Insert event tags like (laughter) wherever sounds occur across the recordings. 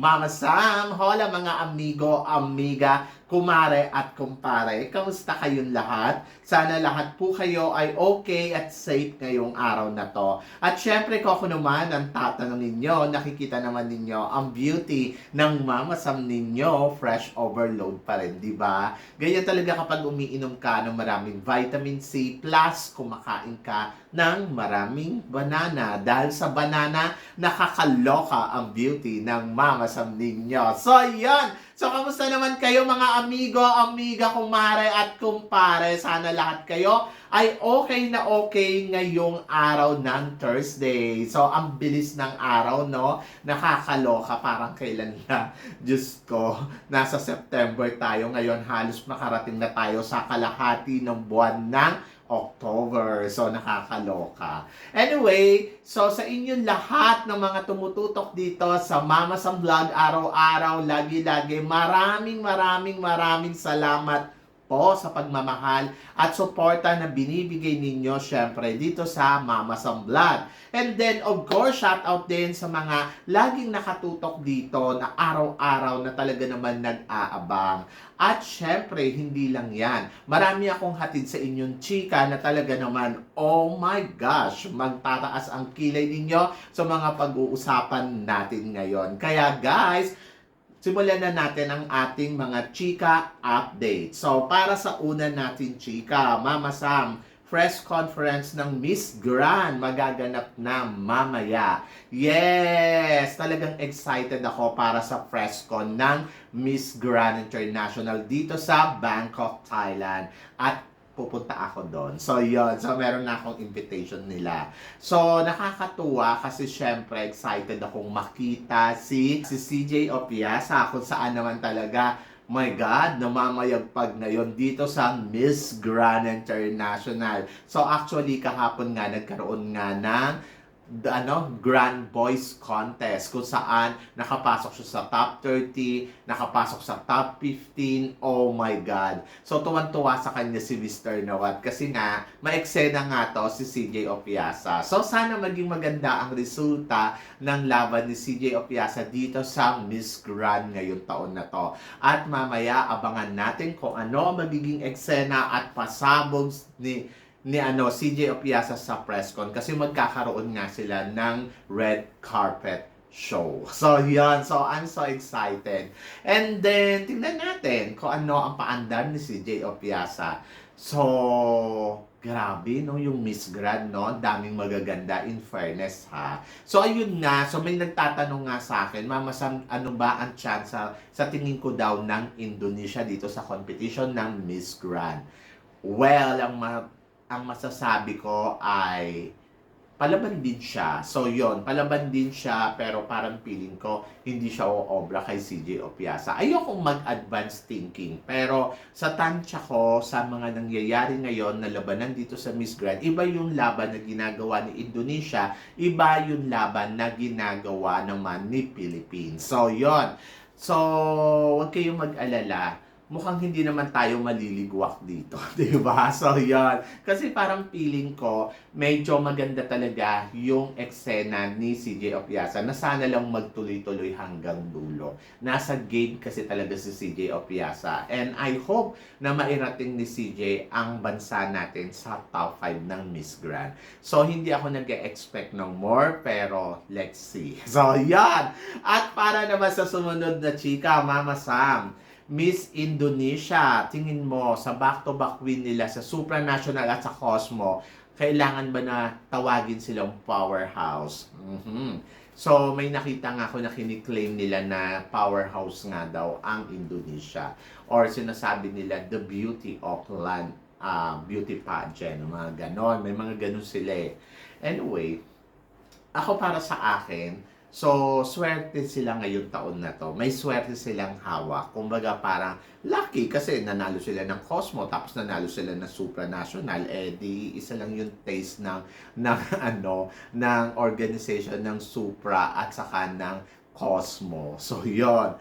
Mama Sam. Hola mga amigo, amiga, kumare at kumpare. Kamusta kayong lahat? Sana lahat po kayo ay okay at safe ngayong araw na to. At syempre ko ako naman ang tatanungin nyo, nakikita naman ninyo ang beauty ng Mama Sam ninyo, fresh overload pa rin, di ba? Ganyan talaga kapag umiinom ka ng maraming vitamin C plus kumakain ka ng maraming banana. Dahil sa banana, nakakaloka ang beauty ng Mama Sam ninyo. So, yan! So, kamusta naman kayo mga amigo, amiga, kumare at kumpare? Sana lahat kayo ay okay na okay ngayong araw ng Thursday. So, ang bilis ng araw, no? Nakakaloka, parang kailan na. (laughs) Diyos ko, nasa September tayo ngayon. Halos makarating na tayo sa kalahati ng buwan ng October. So, nakakaloka. Anyway, so sa inyong lahat ng mga tumututok dito sa Mama Sam Vlog araw-araw, lagi-lagi, maraming maraming maraming salamat po sa pagmamahal at suporta na binibigay ninyo syempre dito sa Mama Sam Vlog. And then, of course, shout out din sa mga laging nakatutok dito na araw-araw na talaga naman nag-aabang. At syempre, hindi lang yan. Marami akong hatid sa inyong chika na talaga naman, oh my gosh, magtataas ang kilay ninyo sa mga pag-uusapan natin ngayon. Kaya guys, simulan na natin ang ating mga chika update. So, para sa una natin chika, Mama Sam, press conference ng Miss Grand magaganap na mamaya. Yes! Talagang excited ako para sa press con ng Miss Grand International dito sa Bangkok, Thailand. At pupunta ako doon. So, yon So, meron na akong invitation nila. So, nakakatuwa kasi syempre excited akong makita si, si CJ Opiasa kung saan naman talaga my God, namamayagpag ngayon dito sa Miss Grand International. So actually kahapon nga nagkaroon nga ng ano, Grand Boys Contest kung saan nakapasok siya sa top 30, nakapasok sa top 15. Oh my God. So tuwan-tuwa sa kanya si Mr. Nawat kasi nga maeksena nga to si CJ Opiasa. So sana maging maganda ang resulta ng laban ni CJ Opiasa dito sa Miss Grand ngayong taon na to. At mamaya abangan natin kung ano magiging eksena at pasabog ni ni ano CJ Opiasa sa press con kasi magkakaroon nga sila ng red carpet show. (laughs) So, yan. So, I'm so excited. And then, tingnan natin kung ano ang paandar ni CJ Opiasa. So, grabe, no? Yung Miss Grand, no? Daming magaganda in fairness, ha? So, ayun nga. So, may nagtatanong nga sa akin, Mama Sam, ano ba ang chance sa, sa tingin ko daw ng Indonesia dito sa competition ng Miss Grand? Well, ang ma- ang masasabi ko ay palaban din siya. So yon palaban din siya pero parang feeling ko hindi siya obra kay CJ Opiasa. Ayokong mag-advance thinking pero sa tansya ko sa mga nangyayari ngayon na labanan dito sa Miss Grand, iba yung laban na ginagawa ni Indonesia, iba yung laban na ginagawa naman ni Philippines. So yon So, huwag kayong mag-alala mukhang hindi naman tayo maliligwak dito, (laughs) 'di ba? So 'yan. Kasi parang feeling ko medyo maganda talaga yung eksena ni CJ Opiasa na sana lang magtuloy-tuloy hanggang dulo. Nasa game kasi talaga si CJ Opiasa and I hope na mairating ni CJ ang bansa natin sa top 5 ng Miss Grand. So hindi ako nag-expect ng more pero let's see. (laughs) So 'yan. At para naman sa sumunod na chika, Mama Sam, Miss Indonesia, tingin mo sa back-to-back win nila sa supranational at sa Cosmo, kailangan ba na tawagin silang powerhouse? Mhm. So, may nakita nga ako na kiniklaim nila na powerhouse nga daw ang Indonesia. Or sinasabi nila the beauty of land, uh, beauty pageant, mga ganon. May mga ganon sila eh. Anyway, ako para sa akin, So, swerte sila ngayong taon na to. May swerte silang hawak. Kumbaga parang lucky kasi nanalo sila ng Cosmo tapos nanalo sila ng supranational. Eh di isa lang yung taste ng, ng (laughs) ano, ng organization ng Supra at saka ng Cosmo. So, yon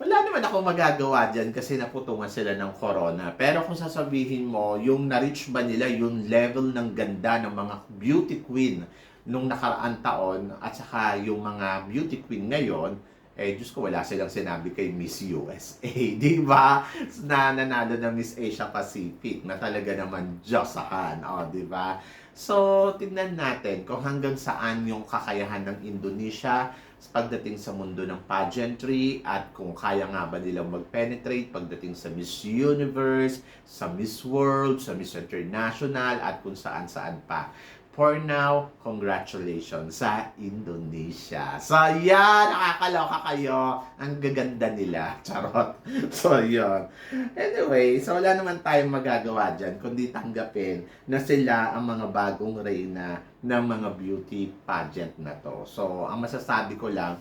Wala naman ako magagawa dyan kasi naputungan sila ng corona. Pero kung sasabihin mo, yung na-reach ba nila yung level ng ganda ng mga beauty queen nung nakaraan taon at saka yung mga beauty queen ngayon, eh, Diyos ko, wala silang sinabi kay Miss USA. (laughs) Di ba? Na nanalo ng Miss Asia Pacific na talaga naman Diyosahan. O, di ba? So, tingnan natin kung hanggang saan yung kakayahan ng Indonesia pagdating sa mundo ng pageantry at kung kaya nga ba nilang mag-penetrate pagdating sa Miss Universe, sa Miss World, sa Miss International at kung saan-saan pa. For now, congratulations sa Indonesia. So, yan, nakakaloka kayo. Ang gaganda nila. (laughs) Charot. So, yun. Anyway, so wala naman tayong magagawa dyan kundi tanggapin na sila ang mga bagong reyna ng mga beauty pageant na to. So, ang masasabi ko lang,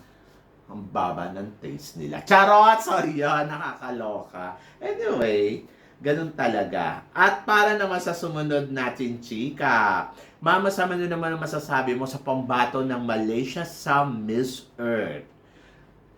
ang baba ng taste nila. Charot! Sorry yun, nakakaloka. Anyway, ganun talaga. At para naman sa sumunod natin, chika, Mama, sama nyo naman ang masasabi mo sa pambato ng Malaysia sa Miss Earth.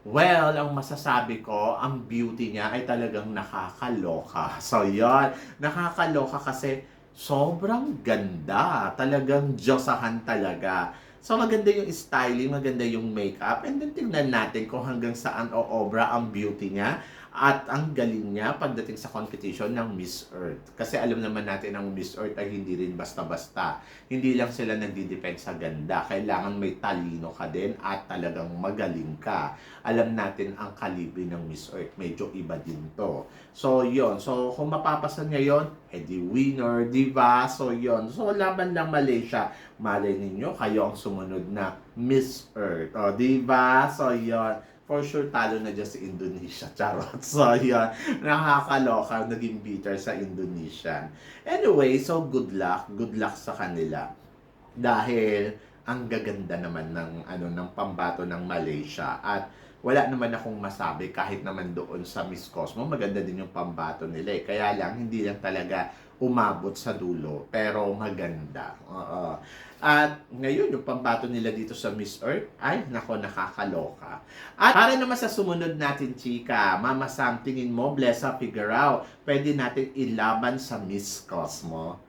Well, ang masasabi ko, ang beauty niya ay talagang nakakaloka. (laughs) So, yon Nakakaloka kasi sobrang ganda. Talagang Diyosahan talaga. So, maganda yung styling, maganda yung makeup. And then, tingnan natin kung hanggang saan o obra ang beauty niya at ang galing niya pagdating sa competition ng Miss Earth. Kasi alam naman natin ang Miss Earth ay hindi rin basta-basta. Hindi lang sila nagdidepend sa ganda. Kailangan may talino ka din at talagang magaling ka. Alam natin ang kalibre ng Miss Earth. Medyo iba din to. So, yon So, kung mapapasa niya yon edi winner, di ba? So, yon So, laban lang Malaysia. Malay ninyo, kayo ang sumunod na Miss Earth. O, di ba? So, yon for sure talo na dyan si Indonesia. (laughs) Charot. So, yun. Nakakaloka. Naging bitter sa Indonesian. Anyway, so good luck. Good luck sa kanila. Dahil ang gaganda naman ng ano ng pambato ng Malaysia at wala naman akong masabi kahit naman doon sa Miss Cosmo maganda din yung pambato nila eh. kaya lang hindi lang talaga umabot sa dulo pero maganda Oo. At ngayon, yung pambato nila dito sa Miss Earth, ay, nako, nakakaloka. At para naman sa sumunod natin, chika, Mama Sam, tingin mo, Blessa Figurao, pwede natin ilaban sa Miss Cosmo?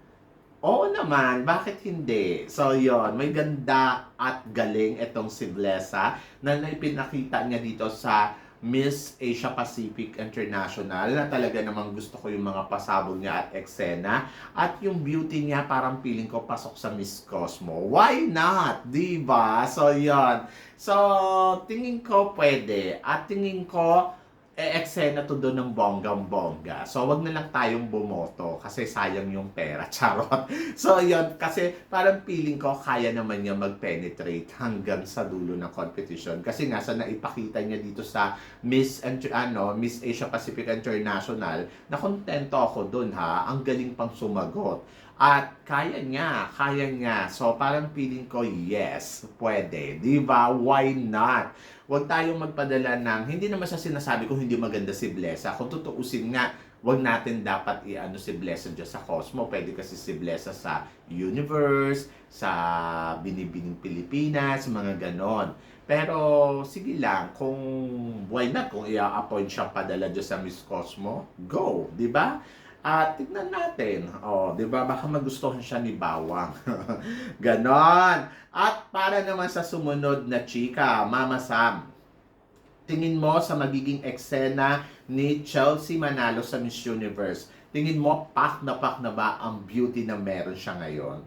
Oo naman, bakit hindi? So, yon may ganda at galing itong si Blessa na naipinakita niya dito sa Miss Asia Pacific International na talaga namang gusto ko yung mga pasabog niya at eksena at yung beauty niya parang feeling ko pasok sa Miss Cosmo. Why not? Diba? So, yon So, tingin ko pwede. At tingin ko eh, eksena to doon ng bonggang-bongga. So, wag na lang tayong bumoto kasi sayang yung pera. (laughs) Charot. So, yun. Kasi parang feeling ko kaya naman niya mag-penetrate hanggang sa dulo ng competition. Kasi nga sa naipakita niya dito sa Miss, Inter- ano, Miss Asia Pacific International, na kontento ako doon ha. Ang galing pang sumagot. At kaya niya, kaya niya. So, parang feeling ko, yes, pwede. Di ba? Why not? Huwag tayong magpadala ng, hindi naman sa sinasabi ko hindi maganda si Blessa. Kung tutuusin nga, wag natin dapat i-ano si Blessa dyan sa Cosmo. Pwede kasi si Blessa sa Universe, sa Binibining Pilipinas, mga ganon. Pero sige lang, kung why not, kung i-appoint siya padala dyan sa Miss Cosmo, go, di ba? At tignan natin. Oh, 'di ba? Baka magustuhan siya ni Bawang. (laughs) Ganon. At para naman sa sumunod na chika, Mama Sam. Tingin mo sa magiging eksena ni Chelsea Manalo sa Miss Universe. Tingin mo pak na pak na ba ang beauty na meron siya ngayon?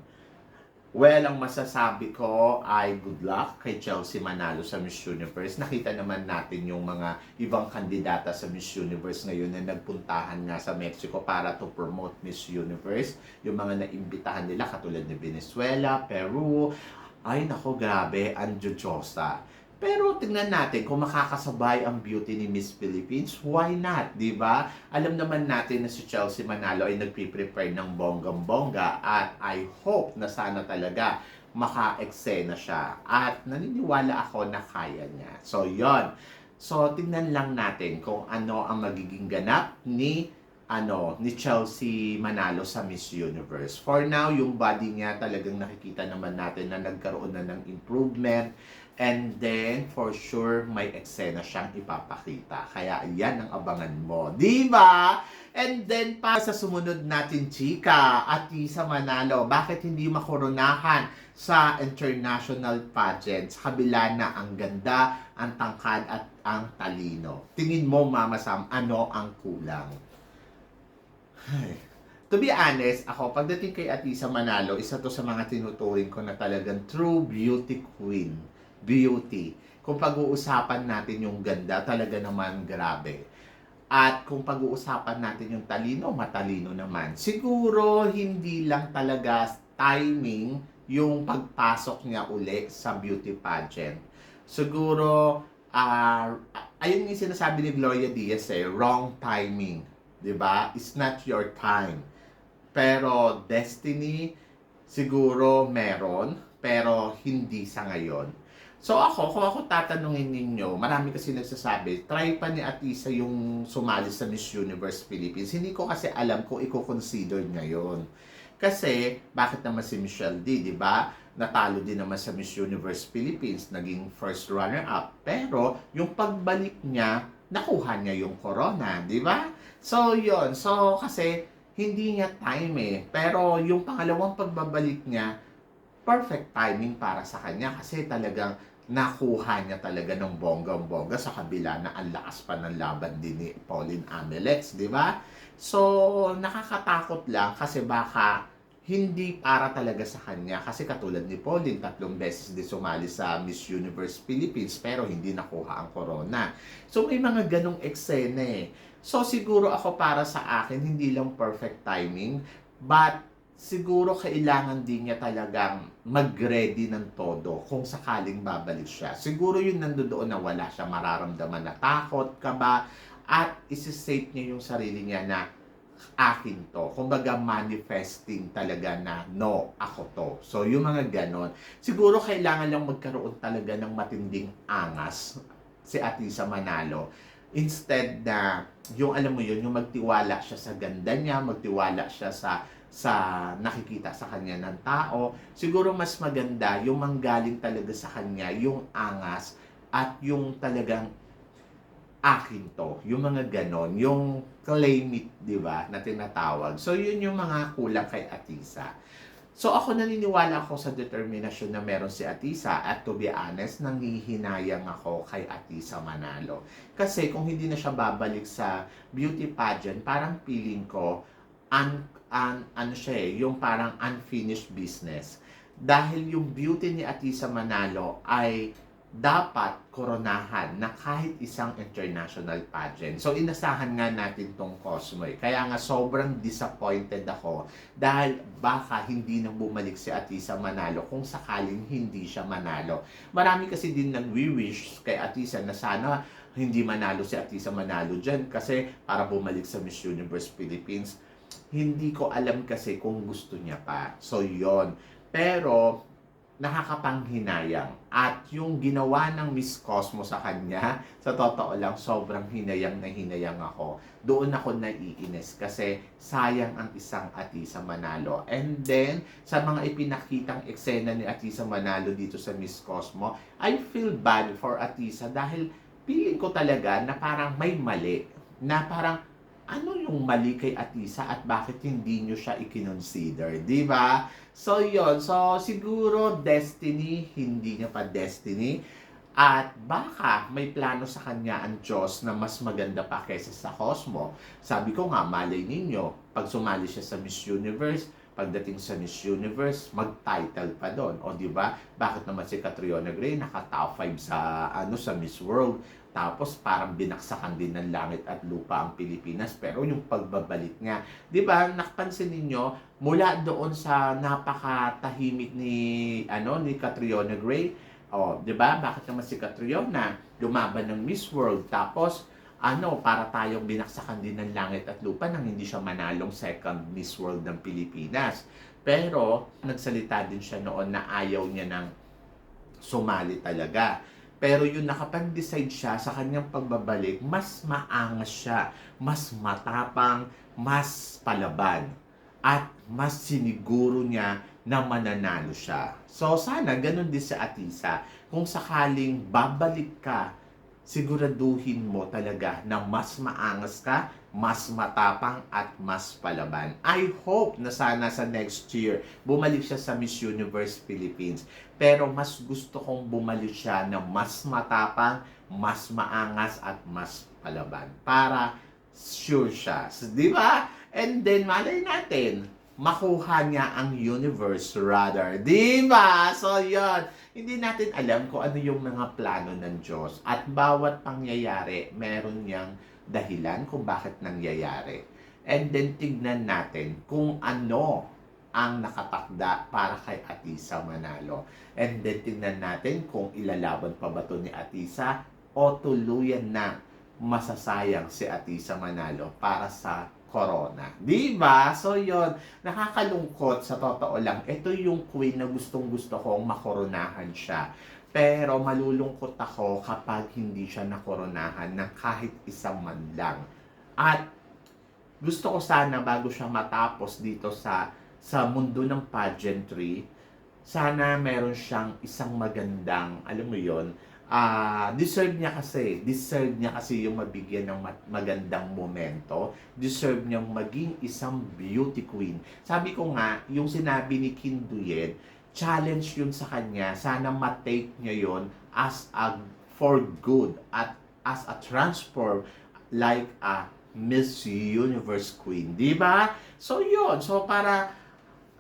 Well, ang masasabi ko ay good luck kay Chelsea Manalo sa Miss Universe. Nakita naman natin yung mga ibang kandidata sa Miss Universe ngayon na nagpuntahan nga sa Mexico para to promote Miss Universe. Yung mga naimbitahan nila katulad ni Venezuela, Peru. Ay nako, grabe, ang Diyosa. Pero tingnan natin kung makakasabay ang beauty ni Miss Philippines, why not, 'di ba? Alam naman natin na si Chelsea Manalo ay nagpe-prepare ng bonggang-bongga at I hope na sana talaga maka-eksena siya. At naniniwala ako na kaya niya. So, 'yon. So, tingnan lang natin kung ano ang magiging ganap ni ano, ni Chelsea Manalo sa Miss Universe. For now, yung body niya talagang nakikita naman natin na nagkaroon na ng improvement And then, for sure, may eksena siyang ipapakita. Kaya yan ang abangan mo. Di ba? And then, pa sa sumunod natin, chika, at sa Manalo, bakit hindi makoronahan sa international pageants? Kabila na ang ganda, ang tangkad, at ang talino. Tingin mo, Mama Sam, ano ang kulang? Ay. To be honest, ako, pagdating kay Atisa Manalo, isa to sa mga tinuturing ko na talagang true beauty queen. Beauty. Kung pag-uusapan natin yung ganda, talaga naman grabe. At kung pag-uusapan natin yung talino, matalino naman. Siguro, hindi lang talaga timing yung pagpasok niya uli sa beauty pageant. Siguro, ah ayun yung sinasabi ni Gloria Diaz eh, wrong timing. ba? It's not your time. Pero destiny siguro meron, pero hindi sa ngayon. So ako, kung ako tatanungin ninyo, marami kasi nagsasabi, try pa ni Atisa yung sumali sa Miss Universe Philippines. Hindi ko kasi alam kung i-consider niya yon. Kasi, bakit naman si Michelle D, di ba? Natalo din naman sa Miss Universe Philippines, naging first runner-up. Pero, yung pagbalik niya, nakuha niya yung corona, di ba? So, yon So, kasi, hindi niya time eh. Pero, yung pangalawang pagbabalik niya, perfect timing para sa kanya kasi talagang nakuha niya talaga ng bonggang-bongga sa kabila na ang lakas pa ng laban din ni Pauline Amelex, di ba? So, nakakatakot lang kasi baka hindi para talaga sa kanya. Kasi katulad ni Pauline, tatlong beses din sumali sa Miss Universe Philippines pero hindi nakuha ang corona. So, may mga ganong eksena eh. So, siguro ako para sa akin, hindi lang perfect timing, but siguro kailangan din niya talagang mag-ready ng todo kung sakaling babalik siya. Siguro yun nandoon na wala siya mararamdaman na takot, kaba, at isi-state niya yung sarili niya na akin to. Kumbaga manifesting talaga na no, ako to. So yung mga ganon. Siguro kailangan lang magkaroon talaga ng matinding angas si Atisa Manalo. Instead na yung alam mo yun, yung magtiwala siya sa ganda niya, magtiwala siya sa sa nakikita sa kanya ng tao, siguro mas maganda yung manggaling talaga sa kanya yung angas at yung talagang akin to. Yung mga ganon, yung claim it, di ba, na tinatawag. So, yun yung mga kulang kay Atisa. So, ako naniniwala ako sa determinasyon na meron si Atisa at to be honest, nangihinayang ako kay Atisa Manalo. Kasi kung hindi na siya babalik sa beauty pageant, parang feeling ko, un, un, ano siya eh, yung parang unfinished business. Dahil yung beauty ni Atisa Manalo ay dapat koronahan na kahit isang international pageant. So, inasahan nga natin tong Cosmo eh. Kaya nga sobrang disappointed ako dahil baka hindi nang bumalik si Atisa Manalo kung sakaling hindi siya manalo. Marami kasi din nag-wish kay Atisa na sana hindi manalo si Atisa Manalo dyan kasi para bumalik sa Miss Universe Philippines. Hindi ko alam kasi kung gusto niya pa. So, yon Pero, nakakapanghinayang. At yung ginawa ng Miss Cosmo sa kanya, sa totoo lang, sobrang hinayang na hinayang ako. Doon ako naiinis kasi sayang ang isang Atisa Manalo. And then, sa mga ipinakitang eksena ni Atisa Manalo dito sa Miss Cosmo, I feel bad for Atisa dahil feeling ko talaga na parang may mali. Na parang, ano yung mali kay Atisa at bakit hindi nyo siya i-consider, di ba? So, yon So, siguro destiny, hindi niya pa destiny. At baka may plano sa kanya ang Diyos na mas maganda pa kaysa sa Cosmo. Sabi ko nga, malay ninyo, pag sumali siya sa Miss Universe, pagdating sa Miss Universe, mag-title pa doon. O di ba? Bakit naman si Catriona Gray naka-top 5 sa ano sa Miss World? Tapos parang binaksakan din ng langit at lupa ang Pilipinas. Pero yung pagbabalik nga, di ba, nakapansin ninyo, mula doon sa napakatahimik ni, ano, ni Catriona Gray, o, di ba, bakit naman si Catriona lumaban ng Miss World, tapos, ano, para tayong binaksakan din ng langit at lupa nang hindi siya manalong second Miss World ng Pilipinas. Pero, nagsalita din siya noon na ayaw niya ng sumali talaga. Pero yung nakapag-decide siya sa kanyang pagbabalik, mas maangas siya, mas matapang, mas palaban. At mas siniguro niya na mananalo siya. So sana ganun din sa Atisa. kung sakaling babalik ka, siguraduhin mo talaga na mas maangas ka, mas matapang at mas palaban. I hope na sana sa next year, bumalik siya sa Miss Universe Philippines. Pero mas gusto kong bumalik siya na mas matapang, mas maangas at mas palaban. Para sure siya. So, di ba? And then, malay natin, makuha niya ang universe rather. Di ba? So, yon Hindi natin alam kung ano yung mga plano ng Diyos. At bawat pangyayari, meron niyang dahilan kung bakit nangyayari. And then, tignan natin kung ano ang nakatakda para kay Atisa manalo. And then, tignan natin kung ilalaban pa ba to ni Atisa o tuluyan na masasayang si Atisa Manalo para sa corona. Di ba? So yon nakakalungkot sa totoo lang. Ito yung queen na gustong gusto kong makoronahan siya. Pero malulungkot ako kapag hindi siya nakoronahan ng kahit isang man lang. At gusto ko sana bago siya matapos dito sa sa mundo ng pageantry, sana meron siyang isang magandang, alam mo yon ah deserve niya kasi, deserve niya kasi yung mabigyan ng ma- magandang momento, deserve niyang maging isang beauty queen. Sabi ko nga, yung sinabi ni Kim Duyed, challenge yun sa kanya, sana matake niya yon as a for good at as a transform like a Miss Universe Queen, di ba? So yun, so para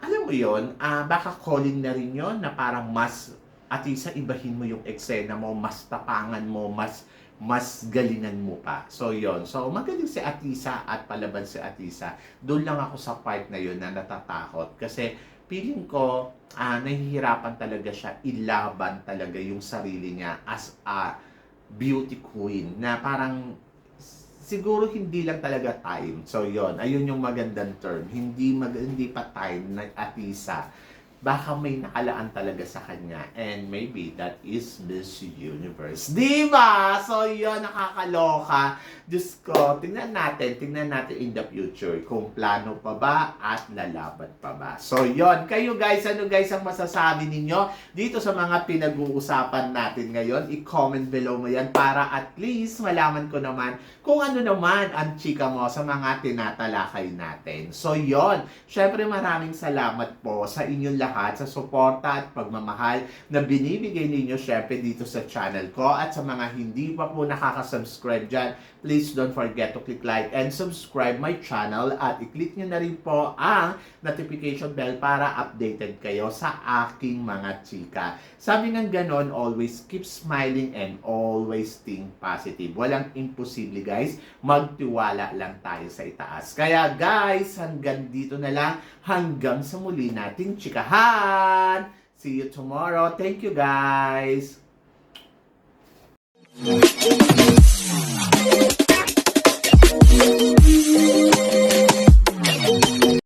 alam mo yon, ah baka calling na rin yon na parang mas at isa ibahin mo yung eksena mo, mas tapangan mo, mas mas galingan mo pa. So, yon So, magaling si Atisa at palaban si Atisa. Doon lang ako sa part na yun na natatakot. Kasi, feeling ko, ah, nahihirapan talaga siya ilaban talaga yung sarili niya as a beauty queen na parang siguro hindi lang talaga time. So, yon Ayun yung magandang term. Hindi, mag, hindi pa time na Atisa baka may nakalaan talaga sa kanya and maybe that is Miss Universe. Di ba? So, yun, nakakaloka. Diyos ko, tingnan natin, tingnan natin in the future kung plano pa ba at lalaban pa ba. So, yun. Kayo guys, ano guys ang masasabi ninyo dito sa mga pinag-uusapan natin ngayon? I-comment below mo yan para at least malaman ko naman kung ano naman ang chika mo sa mga tinatalakay natin. So, yon Syempre, maraming salamat po sa inyong lahat sa suporta at pagmamahal na binibigay ninyo syempre dito sa channel ko at sa mga hindi pa po nakaka-subscribe dyan, please don't forget to click like and subscribe my channel at i-click nyo na rin po ang notification bell para updated kayo sa aking mga chika. Sabi ng ganon, always keep smiling and always think positive. Walang imposible guys, magtiwala lang tayo sa itaas. Kaya guys, hanggang dito na lang, hanggang sa muli nating chikahan! See you tomorrow. Thank you guys!